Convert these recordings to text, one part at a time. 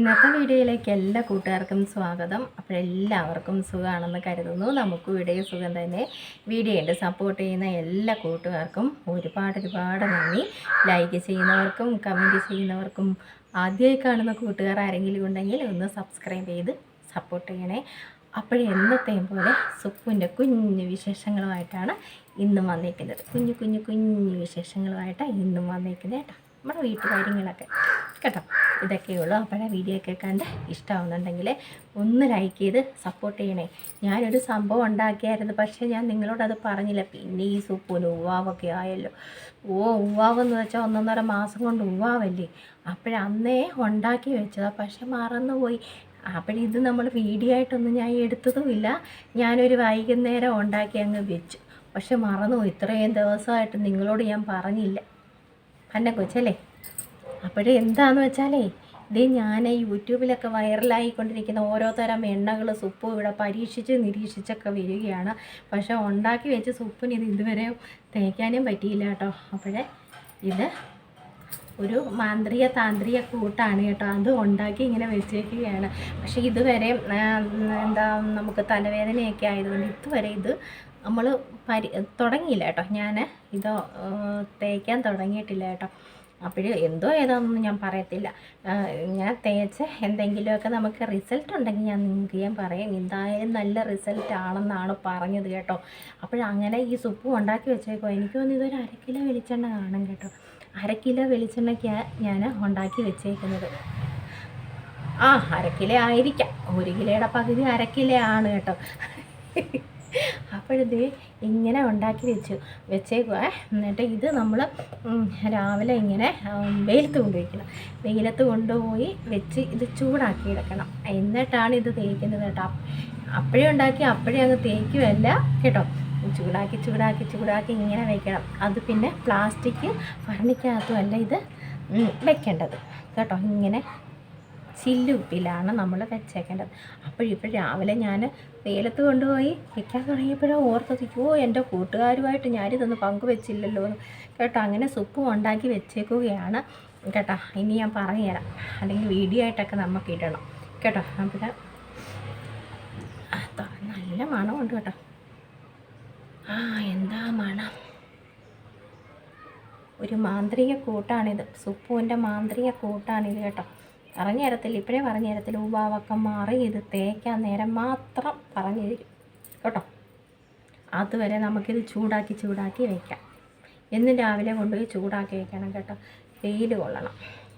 ഇന്നത്തെ വീഡിയോയിലേക്ക് എല്ലാ കൂട്ടുകാർക്കും സ്വാഗതം. അപ്പോൾ എല്ലാവർക്കും സുഖമാണെന്ന് കരുതുന്നു. നമുക്കും ഇവിടെ സുഖം തന്നെ. വീഡിയോ ഉണ്ട് സപ്പോർട്ട് ചെയ്യുന്ന എല്ലാ കൂട്ടുകാർക്കും ഒരുപാട് ഒരുപാട് നന്ദി. ലൈക്ക് ചെയ്യുന്നവർക്കും കമന്റ് ചെയ്യുന്നവർക്കും ആദ്യമായി കാണുന്ന കൂട്ടുകാർ ആരെങ്കിലും ഉണ്ടെങ്കിൽ ഒന്ന് സബ്സ്ക്രൈബ് ചെയ്ത് സപ്പോർട്ട് ചെയ്യണേ. അപ്പോഴേ എന്നത്തെയും പോലെ സുപ്പുവിന്റെ കുഞ്ഞു വിശേഷങ്ങളുമായിട്ടാണ് ഇന്നും വന്നേക്കുന്നത്. കുഞ്ഞു കുഞ്ഞു കുഞ്ഞു വിശേഷങ്ങളുമായിട്ടാണ് ഇന്നും വന്നേക്കുന്നത് കേട്ടോ. നമ്മുടെ വീട്ടുകാര്യങ്ങളൊക്കെ കേട്ടോ? ഇതൊക്കെയുള്ളൂ അപ്പോൾ വീഡിയോ ഒക്കെ കണ്ട് ഇഷ്ടമാവുന്നുണ്ടെങ്കിൽ ഒന്ന് ലൈക്ക് ചെയ്ത് സപ്പോർട്ട് ചെയ്യണേ. ഞാനൊരു സംഭവം ഉണ്ടാക്കിയായിരുന്നു. പക്ഷേ ഞാൻ നിങ്ങളോടത് പറഞ്ഞില്ല. പിന്നെ ഈ സൂപ്പിന് ഉവാവൊക്കെ ആയല്ലോ. ഓ ഉവാവെന്ന് വെച്ചാൽ ഒന്നൊന്നര മാസം കൊണ്ട് ഉവാവല്ലേ അപ്പോഴന്നേ ഉണ്ടാക്കി വെച്ചതാണ് പക്ഷെ മറന്നുപോയി. അപ്പോഴിത് നമ്മൾ വീഡിയോ ആയിട്ടൊന്നും ഞാൻ എടുത്തതുമില്ല. ഞാനൊരു വൈകുന്നേരം ഉണ്ടാക്കി അങ്ങ് വെച്ചു. പക്ഷെ മറന്നുപോയി. ഇത്രയും ദിവസമായിട്ട് നിങ്ങളോട് ഞാൻ പറഞ്ഞില്ല. അന്നെ കൊച്ചല്ലേ അപ്പോഴേ എന്താന്ന് വെച്ചാലേ ഇത് ഞാൻ യൂട്യൂബിലൊക്കെ വൈറലായിക്കൊണ്ടിരിക്കുന്ന ഓരോ തരം എണ്ണകൾ സുപ്പും ഇവിടെ പരീക്ഷിച്ച് നിരീക്ഷിച്ചൊക്കെ വരികയാണ്. പക്ഷെ ഉണ്ടാക്കി വെച്ച് സുപ്പിന് ഇത് ഇതുവരെ തേക്കാനും പറ്റിയില്ല കേട്ടോ. അപ്പോഴേ ഇത് ഒരു മാന്ത്രിക താന്ത്രിക കൂട്ടാണ് കേട്ടോ. അത് ഉണ്ടാക്കി ഇങ്ങനെ വെച്ചേക്കുകയാണ്. പക്ഷേ ഇതുവരെ എന്താ നമുക്ക് തലവേദനയൊക്കെ ആയതുകൊണ്ട് ഇതുവരെ ഇത് നമ്മൾ പരി തുടങ്ങിയില്ല കേട്ടോ. ഞാൻ ഇത് തേക്കാൻ തുടങ്ങിയിട്ടില്ല കേട്ടോ. അപ്പോഴ് എന്തോ ഏതാണെന്നൊന്നും ഞാൻ പറയത്തില്ല. ഞാൻ തേച്ച് എന്തെങ്കിലുമൊക്കെ നമുക്ക് റിസൾട്ട് ഉണ്ടെങ്കിൽ ഞാൻ നിങ്ങൾക്ക് ഞാൻ പറയും. എന്തായാലും നല്ല റിസൾട്ട് ആണെന്നാണ് പറഞ്ഞത് കേട്ടോ. അപ്പോഴങ്ങനെ ഈ സുപ്പ് ഉണ്ടാക്കി വെച്ചേക്കോ എനിക്ക് തോന്നുന്നു ഇതൊരു അര കിലോ വെളിച്ചെണ്ണ കാണും കേട്ടോ. അര കിലോ വെളിച്ചെണ്ണയ്ക്കാണ് ഞാൻ ഉണ്ടാക്കി വെച്ചേക്കുന്നത്. ആ അര കിലോ ആയിരിക്കാം. ഒരു കിലോയുടെ പകുതി അര കിലോ ആണ് കേട്ടോ. അപ്പോഴിത് ഇങ്ങനെ ഉണ്ടാക്കി വെച്ചു. വെച്ചേക്കുക എന്നിട്ട് ഇത് നമ്മൾ രാവിലെ ഇങ്ങനെ വെയിലത്ത് കൊണ്ടുവയ്ക്കണം. വെയിലത്ത് കൊണ്ടുപോയി വെച്ച് ഇത് ചൂടാക്കി എടുക്കണം. എന്നിട്ടാണ് ഇത് തേക്കുന്നത് കേട്ടോ. അപ്പോഴേ ഉണ്ടാക്കി അപ്പോഴേ അങ്ങ് തേക്കുമല്ല കേട്ടോ? ചൂടാക്കി ചൂടാക്കി ചൂടാക്കി ഇങ്ങനെ വെക്കണം. അത് പിന്നെ പ്ലാസ്റ്റിക് ഫർണിക്കകത്തുമല്ല ഇത് വെക്കേണ്ടത്. കേട്ടോ? ഇങ്ങനെ ചില്ലുപ്പിലാണ് നമ്മൾ വെച്ചേക്കേണ്ടത്. അപ്പോഴിപ്പോൾ രാവിലെ ഞാൻ വെയിലത്ത് കൊണ്ടുപോയി വെക്കാൻ തുടങ്ങിയപ്പോഴാണ് ഓർത്തത് യോ എന്റെ കൂട്ടുകാരുമായിട്ട് ഞാനിതൊന്ന് പങ്കുവെച്ചില്ലല്ലോ കേട്ടോ അങ്ങനെ സുപ്പും ഉണ്ടാക്കി വെച്ചേക്കുകയാണ്. കേട്ടോ ഇനി ഞാൻ പറഞ്ഞുതരാം അല്ലെങ്കിൽ വീഡിയോ ആയിട്ടൊക്കെ നമുക്ക് ഇടണം. കേട്ടോ അപ്പോൾ നല്ല മണമുണ്ട് കേട്ടോ. ആ എന്താ മണം? ഒരു മാന്ത്രിക കൂട്ടാണിത്. സുപ്പുവിന്റെ മാന്ത്രിക കൂട്ടാണിത് കേട്ടോ. പറഞ്ഞു തരത്തില്ല ഇപ്പോഴേ പറഞ്ഞു തരത്തില്ല ഉപാവൊക്കെ മാറി ഇത് തേക്കാൻ നേരം മാത്രം പറഞ്ഞു തരും കേട്ടോ? അതുവരെ നമുക്കിത് ചൂടാക്കി ചൂടാക്കി വയ്ക്കാം എന്നും രാവിലെ കൊണ്ടുപോയി ചൂടാക്കി വയ്ക്കണം കേട്ടോ. വെയിൽ കൊള്ളണം.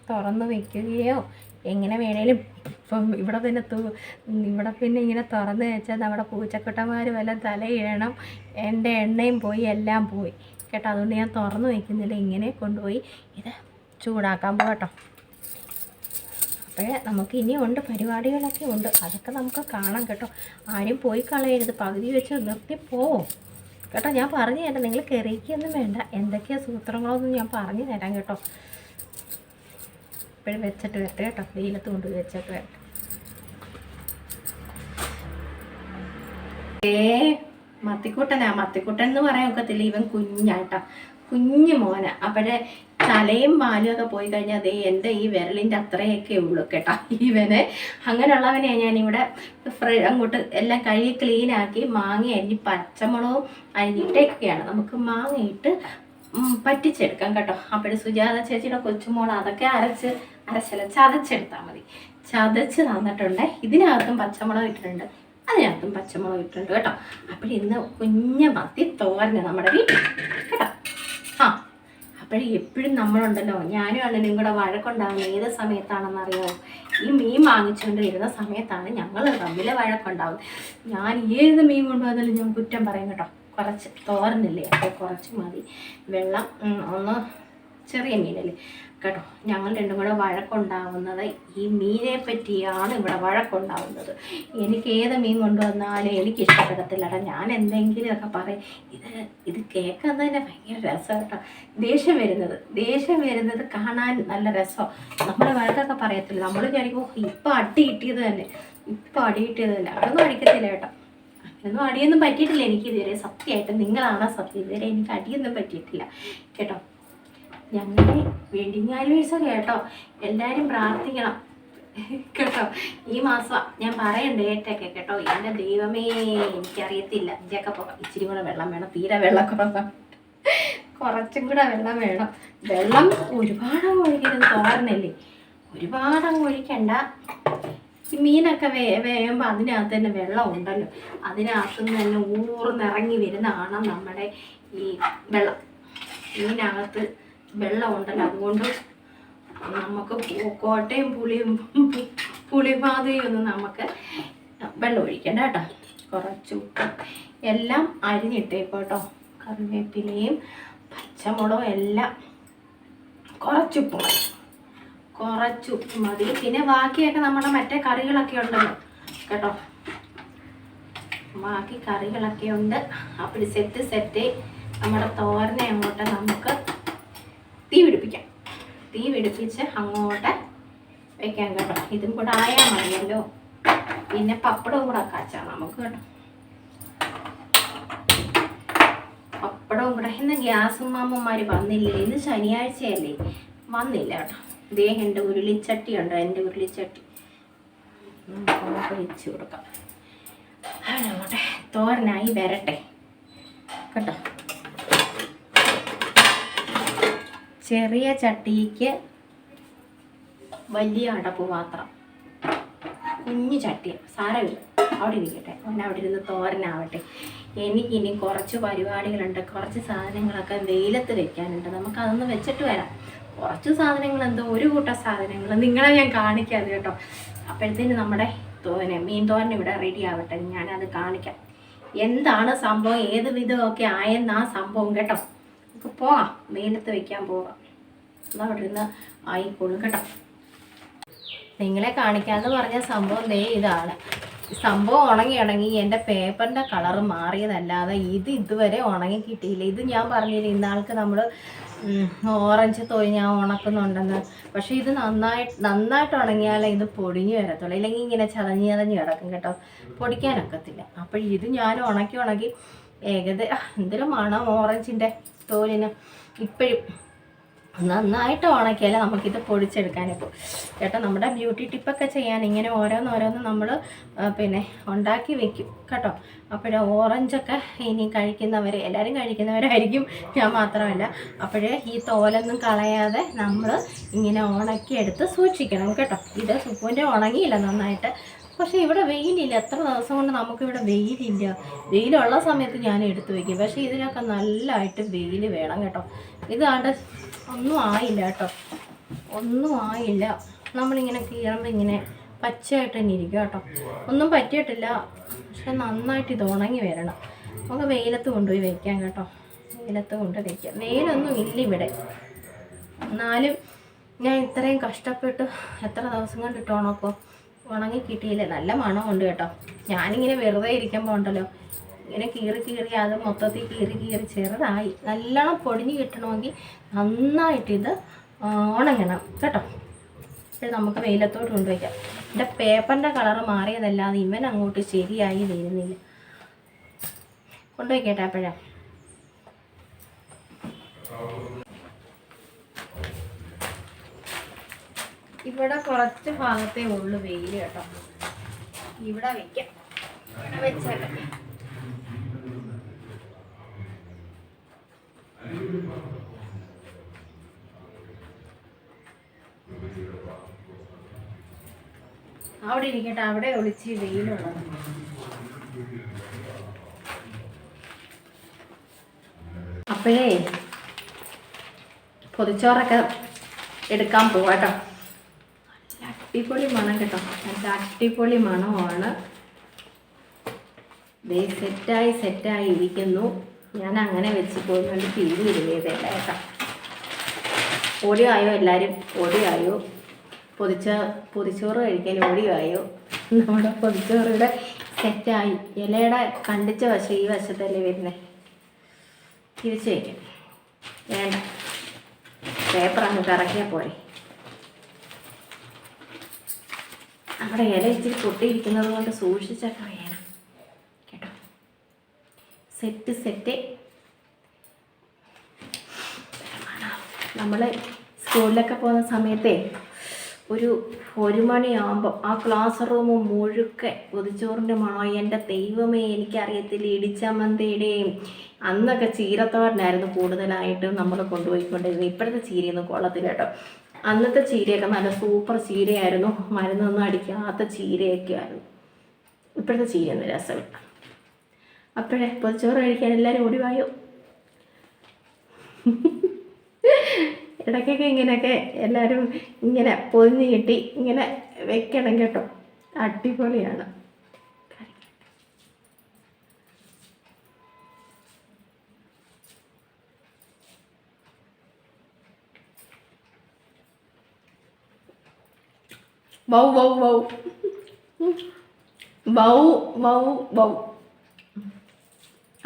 തുറന്ന് വയ്ക്കുകയോ എങ്ങനെ വേണേലും ഇപ്പം ഇവിടെ പിന്നെ തൂ ഇവിടെ പിന്നെ ഇങ്ങനെ തുറന്ന് വെച്ചാൽ നമ്മുടെ പൂച്ചക്കുട്ടന്മാർ വല്ല തലയിഴണം എന്റെ എണ്ണയും പോയി എല്ലാം പോയി. കേട്ടോ? അതുകൊണ്ട് ഞാൻ തുറന്ന് വയ്ക്കുന്നില്ല ഇങ്ങനെ കൊണ്ടുപോയി ഇത് ചൂടാക്കാൻ പോകട്ടോ അപ്പോഴേ നമുക്ക് ഇനിയുണ്ട് പരിപാടികളൊക്കെ ഉണ്ട്. അതൊക്കെ നമുക്ക് കാണാം കേട്ടോ. ആരും പോയി കളയരുത്. പകുതി വെച്ച് നിർത്തി പോവും. കേട്ടോ ഞാൻ പറഞ്ഞു തരാം. നിങ്ങൾ കയറിയിക്കൊന്നും വേണ്ട. എന്തൊക്കെയാണ് സൂത്രങ്ങളൊന്നും ഞാൻ പറഞ്ഞു തരാം കേട്ടോ. ഇപ്പോഴും വെച്ചിട്ട് വരട്ടെ കേട്ടോ. വെയിലത്ത് കൊണ്ടുപോയി വെച്ചിട്ട് വരട്ടെ. ഏ മത്തിക്കുട്ടനാ? മത്തിക്കുട്ടൻ എന്ന് പറയാൻ ഒക്കത്തില്ല. ഇവൻ കുഞ്ഞാട്ടാ കുഞ്ഞു മോന. അപ്പോഴേ തലയും വാലും ഒക്കെ പോയി കഴിഞ്ഞാൽ അതേ എന്റെ ഈ വിരലിന്റെ അത്രയൊക്കെ ഉള്ളൂ കേട്ടോ ഇവനെ. അങ്ങനെയുള്ളവനെ ഞാനിവിടെ അങ്ങോട്ട് എല്ലാം കഴുകി ക്ലീനാക്കി മാങ്ങ അരിഞ്ഞ് പച്ചമുളകും അരിഞ്ഞിട്ടേക്കൊക്കെയാണ് നമുക്ക് മാങ്ങയിട്ട് പറ്റിച്ചെടുക്കാം കേട്ടോ. അപ്പോഴും സുജാത ചേച്ചിയുടെ കൊച്ചുമോൾ അതൊക്കെ അരച്ച് അരച്ചല്ല ചതച്ചെടുത്താൽ മതി. ചതച്ച് തന്നിട്ടുണ്ട്. ഇതിനകത്തും പച്ചമുളക് ഇട്ടിട്ടുണ്ട്. അതിനകത്തും പച്ചമുളക് ഇട്ടിട്ടുണ്ട് കേട്ടോ. അപ്പോൾ ഇന്ന് കുഞ്ഞ മത്തി തോരന് നമ്മുടെ വീട്ടിൽ. കേട്ടോ. ആ. അപ്പോഴേ എപ്പോഴും നമ്മളുണ്ടല്ലോ. ഞാനും അണ്ണനും കൂടെ വഴക്കുണ്ടാകുന്ന ഏത് സമയത്താണെന്നറിയോ? ഈ മീൻ വാങ്ങിച്ചുകൊണ്ട് വരുന്ന സമയത്താണ് ഞങ്ങൾ തമ്മിൽ വഴക്കുണ്ടാവുന്നത്. ഞാൻ ഏത് മീൻ കൊണ്ടുവന്നാലും ഞാൻ കുറ്റം പറയും കേട്ടോ. കുറച്ച് തോരനില്ലേ? അപ്പോൾ കുറച്ച് മതി. വെള്ളം ഒന്ന് ചെറിയ മീനല്ലേ? കേട്ടോ. ഞങ്ങൾ രണ്ടും കൂടെ വഴക്കുണ്ടാവുന്നത് ഈ മീനെ പറ്റിയാണ് ഇവിടെ വഴക്കുണ്ടാവുന്നത്. എനിക്ക് ഏത് മീൻ കൊണ്ടുവന്നാലും എനിക്ക് ഇഷ്ടപ്പെടത്തില്ലടാ. ഞാൻ എന്തെങ്കിലുമൊക്കെ പറയും. ഇത് ഇത് കേൾക്കാൻ തന്നെ ഭയങ്കര രസം കേട്ടോ. ദേഷ്യം വരുന്നത്. ദേഷ്യം വരുന്നത് കാണാൻ നല്ല രസം നമ്മൾ വഴക്കൊക്കെ പറയത്തില്ല? നമ്മൾ വിചാരിക്കും "ഓ, ഇപ്പം അടി കിട്ടിയത് തന്നെ. ഇപ്പം അടി കിട്ടിയത് തന്നെ. അതൊന്നും അടിക്കത്തില്ല കേട്ടോ. അങ്ങനൊന്നും അടിയൊന്നും പറ്റിയിട്ടില്ല എനിക്ക് ഇതുവരെ. സത്യമായിട്ട് നിങ്ങളാണ് സത്യം? ഇതുവരെ എനിക്ക് അടിയൊന്നും പറ്റിയിട്ടില്ല. കേട്ടോ. ഞങ്ങളുടെ വെഡിങ് ആനിവേഴ്സറി കേട്ടോ. എല്ലാവരും പ്രാർത്ഥിക്കണം. കേട്ടോ ഈ മാസം ഞാൻ പറയണ്ട ഏറ്റൊക്കെ കേട്ടോ. എന്റെ ദൈവമേ എനിക്കറിയത്തില്ല. ഇതൊക്കെ പോകാം ഇച്ചിരി കൂടെ വെള്ളം വേണം. തീരെ വെള്ളം കുറവാണ് കുറച്ചും കൂടെ വെള്ളം വേണം. വെള്ളം ഒരുപാട് ഒഴിക്കരുത്. തോരനല്ലേ? ഒരുപാട് അങ്ങ് ഒഴിക്കണ്ട. ഈ മീനൊക്കെ വേ വേകുമ്പോൾ അതിനകത്ത് തന്നെ വെള്ളം ഉണ്ടല്ലോ. അതിനകത്ത് നിന്ന് തന്നെ ഊർന്നിറങ്ങി വരുന്നതാണ് നമ്മുടെ ഈ വെള്ളം. മീനകത്ത് വെള്ളം ഉണ്ടല്ലോ അതുകൊണ്ട് നമുക്ക് കോട്ടയും പുളിയും പുളിപാതയും ഒന്നും നമുക്ക് വെള്ളം ഒഴിക്കണ്ട കേട്ടോ. കുറച്ച് ഉപ്പ്. എല്ലാം അരിഞ്ഞിട്ടേക്കോട്ടോ. കറിവേപ്പിലയും പച്ചമുളകും എല്ലാം. കുറച്ചുപ്പ് മതി. കുറച്ചുപ്പ് മതി. പിന്നെ ബാക്കിയൊക്കെ നമ്മുടെ മറ്റേ കറികളൊക്കെ ഉണ്ടല്ലോ. കേട്ടോ. ബാക്കി കറികളൊക്കെ ഉണ്ട്. അപ്പോൾ സെറ്റ് സെറ്റ് നമ്മുടെ തോരനെ അങ്ങോട്ട് നമുക്ക് തീ പിടിപ്പിച്ച് അങ്ങോട്ട് വെക്കാൻ കേട്ടോ. ഇതും കൂടെ ആയാൽ മതിയല്ലോ. പിന്നെ പപ്പടവും കൂടെ കാച്ചാ നമുക്ക് കേട്ടോ. പപ്പടവും കൂടെ. ഇന്ന് ഗ്യാസ് മാമ്മന്മാർ വന്നില്ലേ? ഇന്ന് ശനിയാഴ്ചയല്ലേ? വന്നില്ല കേട്ടോ. ഇതേ എന്റെ ഉരുളിച്ചട്ടി ഉണ്ട്? എന്റെ ഉരുളിച്ചട്ടി. വെച്ച് കൊടുക്കാം. അങ്ങോട്ടെ തോരനായി വരട്ടെ. കേട്ടോ. ചെറിയ ചട്ടിക്ക് വലിയ അടപ്പ് പാത്രം കുഞ്ഞു ചട്ടി സാരമില്ല. അവിടെ ഇരിക്കട്ടെ. ഒന്ന് അവിടെ ഇരുന്ന് തോരനാവട്ടെ. എനിക്കിനി കുറച്ച് പരിപാടികളുണ്ട്. കുറച്ച് സാധനങ്ങളൊക്കെ വെയിലത്ത് വെക്കാനുണ്ട്. നമുക്ക് അതൊന്ന് വെച്ചിട്ട് വരാം. കുറച്ച് സാധനങ്ങൾ എന്തോ ഒരു കൂട്ടം സാധനങ്ങൾ. നിങ്ങളെ ഞാൻ കാണിക്കാതെ കേട്ടോ. അപ്പോഴത്തേന് നമ്മുടെ തോരൻ മീൻ തോരൻ ഇവിടെ റെഡി ആവട്ടെ. ഞാനത് കാണിക്കാം. എന്താണ് സംഭവം? ഏത് വിധമൊക്കെ ആയെന്നാ സംഭവം കേട്ടോ. നമുക്ക് പോവാം. വെയിലത്ത് വെക്കാൻ പോവാം. എന്നാ അവിടെ ഇരുന്ന് ആയിക്കോളും കേട്ടോ. നിങ്ങളെ കാണിക്കാന്ന് പറഞ്ഞ സംഭവം ദേ ഇതാണ്. സംഭവം ഉണങ്ങി ഉണങ്ങി എന്റെ പേപ്പറിന്റെ കളർ മാറിയതല്ലാതെ ഇത് ഇതുവരെ ഉണങ്ങി കിട്ടിയില്ല. ഇത് ഞാൻ പറഞ്ഞില്ല ഇന്നാൾക്ക് നമ്മൾ ഓറഞ്ച് തൊഴി ഞാൻ ഉണക്കുന്നുണ്ടെന്ന്. പക്ഷേ ഇത് നന്നായിട്ട് നന്നായിട്ട് ഉണങ്ങിയാലേ ഇത് പൊടിഞ്ഞു വരത്തുള്ളൂ. ഇല്ലെങ്കിൽ ഇങ്ങനെ ചതഞ്ഞ് ചതഞ്ഞ് കിടക്കും കേട്ടോ. പൊടിക്കാനൊക്കത്തില്ല. അപ്പോൾ ഇത് ഞാൻ ഉണക്കി ഉണക്കി ഏകദേശം എന്തൊരു മണം ഓറഞ്ചിന്റെ തോലിന്. ഇപ്പോഴും നന്നായിട്ട് ഉണക്കിയാൽ നമുക്കിത് പൊടിച്ചെടുക്കാനിപ്പോൾ കേട്ടോ നമ്മുടെ ബ്യൂട്ടി ടിപ്പൊക്കെ ചെയ്യാൻ ഇങ്ങനെ ഓരോന്നോരോന്ന് നമ്മൾ പിന്നെ ഉണ്ടാക്കി വെക്കും കേട്ടോ. അപ്പോഴേ ഓറഞ്ചൊക്കെ ഇനി കഴിക്കുന്നവർ എല്ലാവരും കഴിക്കുന്നവരായിരിക്കും ഞാൻ മാത്രമല്ല. അപ്പോഴേ ഈ തോലൊന്നും കളയാതെ നമ്മൾ ഇങ്ങനെ ഉണക്കിയെടുത്ത് സൂക്ഷിക്കണം കേട്ടോ. ഇത് സുപ്പൂന്റെ ഉണങ്ങിയില്ല നന്നായിട്ട്. പക്ഷേ ഇവിടെ വെയിലില്ല. എത്ര ദിവസം കൊണ്ട് നമുക്ക് നമുക്കിവിടെ വെയിലില്ല. വെയിലുള്ള സമയത്ത് ഞാൻ എടുത്തു വെക്കും. പക്ഷേ ഇതിനൊക്കെ നല്ലതായിട്ട് വെയിൽ വേണം കേട്ടോ. ഇതാണ്ട് ഒന്നും ആയില്ല കേട്ടോ. ഒന്നും ആയില്ല. നമ്മളിങ്ങനെ കീറുമ്പോൾ ഇങ്ങനെ പച്ചയായിട്ട് തന്നെ ഇരിക്കും കേട്ടോ. ഒന്നും പറ്റിയിട്ടില്ല. പക്ഷെ നന്നായിട്ട് ഇത് ഉണങ്ങി വരണം. നമുക്ക് വെയിലത്ത് കൊണ്ടുപോയി വെക്കാം കേട്ടോ. വെയിലത്ത് കൊണ്ട് വെക്കാം. വെയിലൊന്നും ഇല്ല ഇവിടെ. എന്നാലും ഞാൻ ഇത്രയും കഷ്ടപ്പെട്ട് എത്ര ദിവസം കൊണ്ടിട്ട് ഉണക്കും? ഉണങ്ങി കിട്ടിയില്ലേ നല്ല മണം ഉണ്ട് കേട്ടോ. ഞാനിങ്ങനെ വെറുതെ ഇരിക്കാൻ പോകണ്ടല്ലോ ഇങ്ങനെ കീറി കീറി അത് മൊത്തത്തിൽ കീറി കീറി ചെറുതായി. നല്ലോണം പൊടിഞ്ഞ് കിട്ടണമെങ്കിൽ നന്നായിട്ട് ഇത് ഉണങ്ങണം കേട്ടോ. ഇത് നമുക്ക് വെയിലത്തോട്ട് കൊണ്ടുവയ്ക്കാം എന്റെ പേപ്പറിന്റെ കളർ മാറിയതല്ലാതെ ഇവൻ അങ്ങോട്ട് ശരിയായി വരുന്നില്ല. കൊണ്ടുവയ്ക്കട്ടെ അപ്പോഴാ. ഇവിടെ കുറച്ച് ഭാഗത്തേ ഉള്ളു വെയിൽ കേട്ടോ. ഇവിടെ വെക്കാം. വെച്ചേക്കാം. അവിടെ ഇരിക്കട്ടെ അവിടെ ഒളിച്ച് വെയിലുള്ളത് അപ്പോഴേ പൊതിച്ചോറൊക്കെ എടുക്കാൻ പോവാട്ടോ അടിപൊളി മണം കേട്ടോ. നല്ല അടിപൊളി മണമാണ്. ദേ സെറ്റായി സെറ്റായി ഇരിക്കുന്നു. ഞാൻ അങ്ങനെ വെച്ച് പോകുന്നുണ്ട് ഫീൽ ഇരുന്നതല്ല കേട്ടോ. ഓടിയായോ എല്ലാവരും ഓടിയായോ പൊതിച്ച പൊതിച്ചോറ് കഴിക്കാൻ ഓടിയായോ നമ്മുടെ പൊതിച്ചോറിയുടെ സെറ്റായി. ഇലയുടെ കണ്ടിച്ച വശം ഈ വശത്തല്ലേ വരുന്നത് തിരിച്ചു വയ്ക്കാം വേണ്ട. പേപ്പർ അങ്ങ് കറക്കിയാൽ പോരെ. നമ്മുടെ ഇല ഇച്ചിരി പൊട്ടിയിരിക്കുന്നത് കൊണ്ട് സൂക്ഷിച്ചൊക്കെ വേണം. കേട്ടോ? സെറ്റ് സെറ്റ് നമ്മൾ സ്കൂളിലൊക്കെ പോകുന്ന സമയത്തേ ഒരു ഒരു മണിയാകുമ്പോൾ ആ ക്ലാസ് റൂം മുഴുക്കെ പൊതിച്ചോറിന്റെ മണോ എന്റെ ദൈവമേ എനിക്കറിയത്തില്ല ഇടിച്ചമന്തയുടെയും അന്നൊക്കെ ചീരത്തോരനായിരുന്നു കൂടുതലായിട്ടും നമ്മൾ കൊണ്ടുപോയിക്കൊണ്ടിരുന്നത്. ഇപ്പോഴത്തെ ചീരയൊന്നും കൊള്ളത്തില്ല കേട്ടോ. അന്നത്തെ ചീരയൊക്കെ നല്ല സൂപ്പർ ചീരയായിരുന്നു. മരുന്നൊന്നും അടിക്കാത്ത ചീരയൊക്കെ ആയിരുന്നു ഇപ്പോഴത്തെ ചീരയൊന്നും രസമില്ല. അപ്പോഴേ പൊതിച്ചോറ് കഴിക്കാൻ എല്ലാവരും ഓടിവായോ ഇടയ്ക്കൊക്കെ ഇങ്ങനെയൊക്കെ എല്ലാവരും ഇങ്ങനെ പൊതിഞ്ഞ് കിട്ടി ഇങ്ങനെ വെക്കണം കേട്ടോ. അടിപൊളിയാണ്. ബൗ ബൗ ബൗ ബൗ ബൗ ബൗ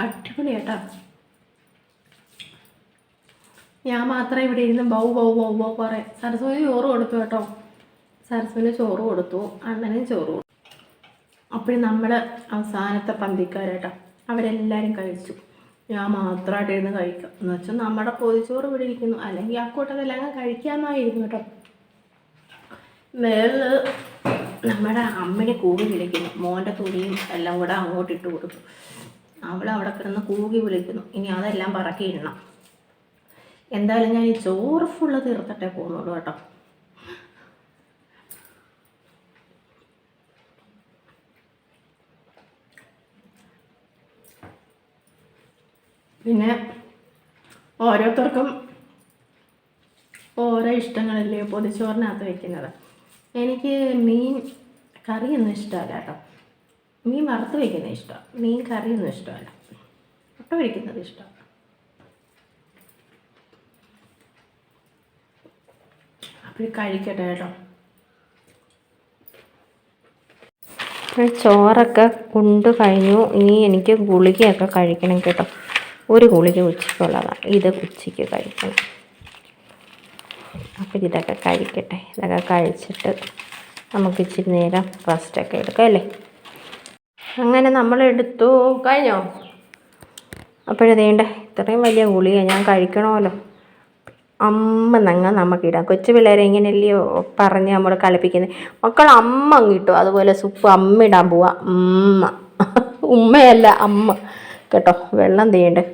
അടിപൊളി കേട്ടോ. ഞാൻ മാത്രമേ ഇവിടെ ഇരുന്ന് ബൗ ബൗ ബൗ ബൗ പറയാം സരസ്വതി ചോറ് കൊടുത്തു കേട്ടോ. സരസ്വതി ചോറ് കൊടുത്തു അണ്ണനും ചോറ് കൊടുത്തു. അപ്പോഴും നമ്മൾ അവസാനത്തെ പന്തിക്കാരേട്ടോ അവരെല്ലാവരും കഴിച്ചു. ഞാൻ മാത്രമായിട്ട് ഇരുന്ന് കഴിക്കാം. എന്ന് വെച്ചാൽ നമ്മുടെ പൊതിച്ചോറ് ഇവിടെ ഇരിക്കുന്നു. അല്ലെങ്കിൽ ആ കൂട്ടത്തിലെല്ലാം കഴിക്കാമായിരുന്നു കേട്ടോ. മേളിൽ നമ്മുടെ അമ്മനെ കൂകി വിളിക്കുന്നു. മോന്റെ തുണിയും എല്ലാം കൂടെ അങ്ങോട്ട് ഇട്ട് കൊടുക്കും. അവൾ അവിടെ കിടന്ന് കൂകി വിളിക്കുന്നു. ഇനി അതെല്ലാം പറക്കി ഇടണം. എന്തായാലും ഞാൻ ഈ ചോറ് ഫുള്ള് തീർത്തിട്ടേ പോകുന്നുള്ളൂ കേട്ടോ. പിന്നെ ഓരോരുത്തർക്കും ഓരോ ഇഷ്ടങ്ങളല്ലേ പൊതിച്ചോറിനകത്ത് വെക്കുന്നത്? എനിക്ക് മീൻ കറിയൊന്നും ഇഷ്ടമല്ല കേട്ടോ. മീൻ വറുത്ത് വയ്ക്കുന്നത് ഇഷ്ടമാണ് മീൻ കറിയൊന്നും ഇഷ്ടമല്ല. മുട്ട വയ്ക്കുന്നത് ഇഷ്ടമാണ് അപ്പോൾ കഴിക്കട്ടെ കേട്ടോ. ചോറൊക്കെ കൊണ്ട് കഴിഞ്ഞു. ഇനി എനിക്ക് ഗുളികയൊക്കെ കഴിക്കണം കേട്ടോ. ഒരു ഗുളിക ഉച്ചയ്ക്കുള്ളതാണ്. ഇത് ഉച്ചയ്ക്ക് കഴിക്കണം. അപ്പം ഇതൊക്കെ കഴിക്കട്ടെ. ഇതൊക്കെ കഴിച്ചിട്ട് നമുക്ക് ഇച്ചിരി നേരം റെസ്റ്റൊക്കെ എടുക്കാം അല്ലേ? അങ്ങനെ നമ്മൾ എടുത്തു കഴിഞ്ഞോ? അപ്പോഴതേണ്ട ഇത്രയും വലിയ ഗുളിക ഞാൻ കഴിക്കണമല്ലോ. അമ്മ നങ്ങ നമുക്കിടാം കൊച്ചു പിള്ളേരെ ഇങ്ങനെയല്ലയോ പറഞ്ഞ് നമ്മൾ കളിപ്പിക്കുന്നത് മക്കൾ അമ്മ കിട്ടും അതുപോലെ സുപ്പ് അമ്മ ഇടാൻ പോവാ. ഉമ്മ. ഉമ്മയല്ല അമ്മ. കേട്ടോ വെള്ളം തീയണ്ടേ?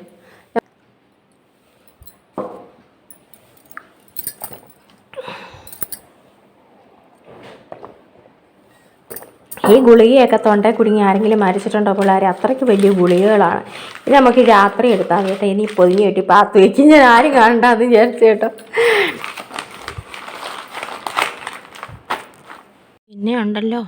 ഗുളികയൊക്കെ തൊണ്ട കുടുങ്ങി ആരെങ്കിലും മരിച്ചിട്ടുണ്ടോ പിള്ളേരെ? അത്രയ്ക്ക് വലിയ ഗുളികകളാണ്. ഇത് നമുക്ക് രാത്രി എടുത്താൽ കേട്ടോ. ഇനി പൊതിഞ്ഞ് കിട്ടി പാത്ത് വെച്ച് ഞാൻ ആരും കാണണ്ടെന്ന് വിചാരിച്ചു കേട്ടോ. പിന്നെ ഉണ്ടല്ലോ.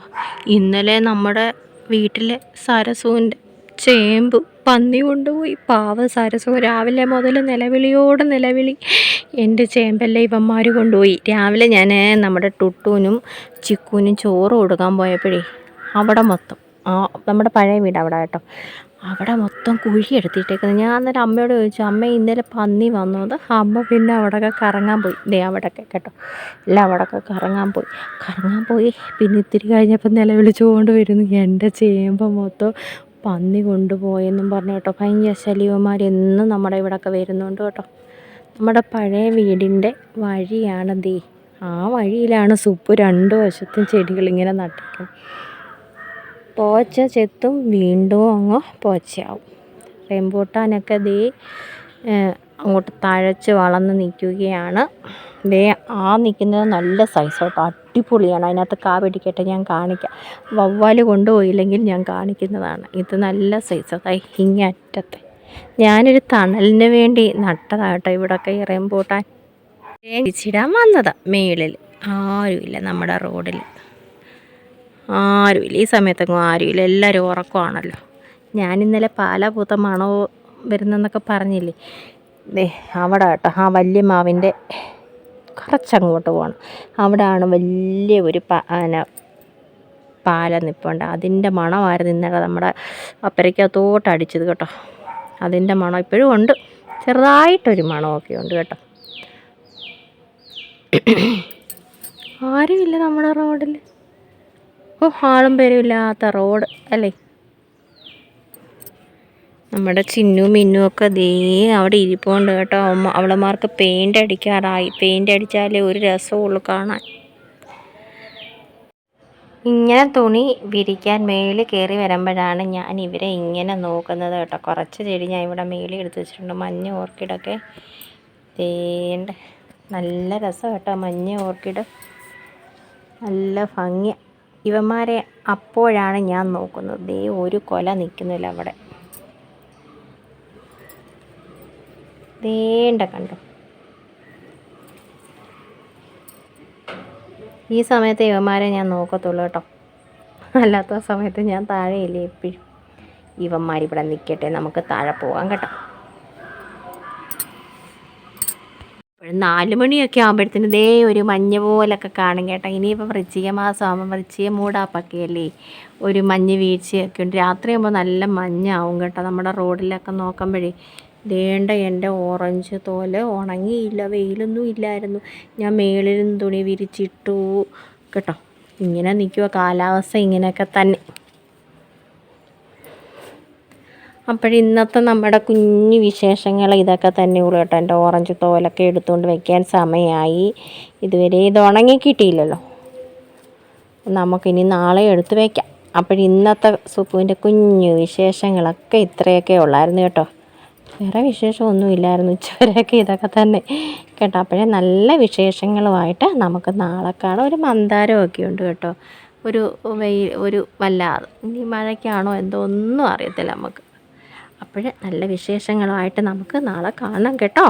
ഇന്നലെ നമ്മുടെ വീട്ടിലെ സരസുവിന്റെ ചേമ്പ് പന്നി കൊണ്ടുപോയി. പാവ സരസു. രാവിലെ മുതൽ നിലവിളിയോട് നിലവിളി. എന്റെ ചേമ്പെല്ലാം ഇവന്മാർ കൊണ്ടുപോയി. രാവിലെ ഞാൻ നമ്മുടെ ടുട്ടൂനും ചിക്കൂനും ചോറ് കൊടുക്കാൻ പോയപ്പോഴേ അവിടെ മൊത്തം. ആ നമ്മുടെ പഴയ വീട് അവിടെ കേട്ടോ. അവിടെ മൊത്തം കുഴി എടുത്തിട്ടേക്കുന്നത്. ഞാൻ അന്നേരം അമ്മയോട് ചോദിച്ചു അമ്മ ഇന്നലെ പന്നി വന്നത്? അമ്മ പിന്നെ അവിടെയൊക്കെ കറങ്ങാൻ പോയി. ദേ അവിടെയൊക്കെ കേട്ടോ. എല്ലാം അവിടെയൊക്കെ കറങ്ങാൻ പോയി. കറങ്ങാൻ പോയി. പിന്നെ ഇത്തിരി കഴിഞ്ഞപ്പോൾ നിലവിളിച്ചുകൊണ്ട് വരുന്നു എന്റെ ചേമ്പ് മൊത്തം പന്നി കൊണ്ടുപോയെന്നും പറഞ്ഞു കേട്ടോ. ഭയങ്കര ശല്യവന്മാർ എന്നും നമ്മുടെ ഇവിടെയൊക്കെ വരുന്നുണ്ട് കേട്ടോ. നമ്മുടെ പഴയ വീടിന്റെ വഴിയാണ് ദേ. ആ വഴിയിലാണ് സുപ്പ് രണ്ട് വശത്തും ചെടികൾ ഇങ്ങനെ നട്ടിരിക്കുന്നത്. പോച്ച ചെത്തും വീണ്ടും അങ്ങ് പോച്ചയാവും. റെമ്പൂട്ടാനൊക്കെ ദേ അങ്ങോട്ട് തഴച്ച് വളർന്ന് നിൽക്കുകയാണ്. ദേ ആ നിൽക്കുന്നത് നല്ല സൈസ് കേട്ടോ അടിപൊളിയാണ്. അതിനകത്ത് കാ പിടിക്കട്ടെ ഞാൻ കാണിക്കാം. വവ്വാൽ കൊണ്ടുപോയില്ലെങ്കിൽ ഞാൻ കാണിക്കുന്നതാണ്. ഇത് നല്ല സൈസ് അതായി ഇങ്ങറ്റത്തെ ഞാനൊരു തണലിന് വേണ്ടി നട്ടതാട്ടോ ഇവിടൊക്കെ ഈ റെമ്പൂട്ടാൻ ചിടാൻ വന്നതാണ് മേളിൽ. ആരുമില്ല നമ്മുടെ റോഡിൽ. ആരുമില്ല. ഈ സമയത്തെങ്ങും ആരുമില്ല. എല്ലാവരും ഉറക്കമാണല്ലോ. ഞാൻ ഇന്നലെ പാല പൂത്ത മണോ വരുന്നെന്നൊക്കെ പറഞ്ഞില്ലേ? ദേ അവിടെ കേട്ടോ. ആ വലിയ മാവിന്റെ കുറച്ചങ്ങോട്ട് പോകണം അവിടെയാണ് വലിയ ഒരു പാന പാല നിൽപ്പുണ്ട് അതിന്റെ മണമായിരുന്നു ഇന്നലെ നമ്മുടെ അപ്പരയ്ക്കകത്തോട്ട് അടിച്ചത് കേട്ടോ. അതിന്റെ മണം ഇപ്പോഴും ഉണ്ട്. ചെറുതായിട്ടൊരു മണമൊക്കെ ഉണ്ട് കേട്ടോ. ആരുമില്ല നമ്മുടെ റോഡിൽ. ഓ ആളും പേരും ഇല്ലാത്ത റോഡ് അല്ലേ? നമ്മുടെ ചിന്നു മിന്നു ഒക്കെ ദേ അവിടെ ഇരിപ്പുണ്ട് കേട്ടോ. അവളമാർക്ക് പെയിന്റ് അടിക്കാറായി. പെയിന്റ് അടിച്ചാലേ ഒരു രസമുള്ളൂ കാണാൻ. ഇങ്ങനെ തുണി വിരിക്കാൻ മേളിൽ കയറി വരുമ്പോഴാണ് ഞാൻ ഇവരെ ഇങ്ങനെ നോക്കുന്നത് കേട്ടോ. കുറച്ച് ചെടി ഞാൻ ഇവിടെ മേളിൽ എടുത്ത് വെച്ചിട്ടുണ്ട്. മഞ്ഞ ഓർക്കിഡൊക്കെ. തേണ്ട നല്ല രസം കേട്ടോ മഞ്ഞ ഓർക്കിഡ്. നല്ല ഭംഗി. ഇവന്മാരെ അപ്പോഴാണ് ഞാൻ നോക്കുന്നത്. ദേ ഒരു കൊല നിൽക്കുന്നില്ല അവിടെ. വേണ്ട കണ്ടോ? ഈ സമയത്ത് ഇവന്മാരെ ഞാൻ നോക്കത്തുള്ളൂ കേട്ടോ. അല്ലാത്ത സമയത്ത് ഞാൻ താഴെയില്ലേ എപ്പോഴും? ഇവന്മാരിവിടെ നിൽക്കട്ടെ. നമുക്ക് താഴെ പോകാം കേട്ടോ ഇപ്പോഴും നാല് മണിയൊക്കെ ആകുമ്പോഴത്തേന് ദേ ഒരു മഞ്ഞ പോലൊക്കെ കാണും കേട്ടോ. ഇനിയിപ്പോൾ വൃശ്ചിക മാസം ആകുമ്പോൾ വൃശ്ചിക മൂടാപ്പൊക്കെ അല്ലേ ഒരു മഞ്ഞ് വീഴ്ചയൊക്കെ ഉണ്ട്. രാത്രിയാകുമ്പോൾ നല്ല മഞ്ഞാവും കേട്ടോ നമ്മുടെ റോഡിലൊക്കെ നോക്കുമ്പോഴേ. ദേണ്ട എന്റെ ഓറഞ്ച് തോൽ ഉണങ്ങിയില്ല വെയിലൊന്നും ഇല്ലായിരുന്നു. ഞാൻ മേളിൽ തുണി വിരിച്ചിട്ടു കേട്ടോ. ഇങ്ങനെ നിൽക്കുക കാലാവസ്ഥ ഇങ്ങനെയൊക്കെ തന്നെ. അപ്പോഴിന്നത്തെ നമ്മുടെ കുഞ്ഞു വിശേഷങ്ങൾ ഇതൊക്കെ തന്നെ ഉള്ളു കേട്ടോ. എന്റെ ഓറഞ്ച് തോലൊക്കെ എടുത്തുകൊണ്ട് വെക്കാൻ സമയമായി. ഇതുവരെ ഇത് ഉണങ്ങി കിട്ടിയില്ലല്ലോ. നമുക്കിനി നാളെ എടുത്ത് വയ്ക്കാം അപ്പോഴിന്നത്തെ സുപ്പുവിന്റെ കുഞ്ഞു വിശേഷങ്ങളൊക്കെ ഇത്രയൊക്കെ ഉള്ളായിരുന്നു കേട്ടോ. വേറെ വിശേഷമൊന്നുമില്ലായിരുന്നു ഉച്ചവരെയൊക്കെ ഇതൊക്കെ തന്നെ കേട്ടോ. അപ്പോഴേ നല്ല വിശേഷങ്ങളുമായിട്ട് നമുക്ക് നാളെ കാണാം. ഒരു മന്ദാരമൊക്കെ ഉണ്ട് കേട്ടോ. ഒരു വെയിൽ ഒരു വല്ലാതെ ഇനി മഴയ്ക്കാണോ എന്തോ ഒന്നും അറിയത്തില്ല നമുക്ക്. അപ്പോൾ നല്ല വിശേഷങ്ങളുമായിട്ട് നമുക്ക് നാളെ കാണാം കേട്ടോ.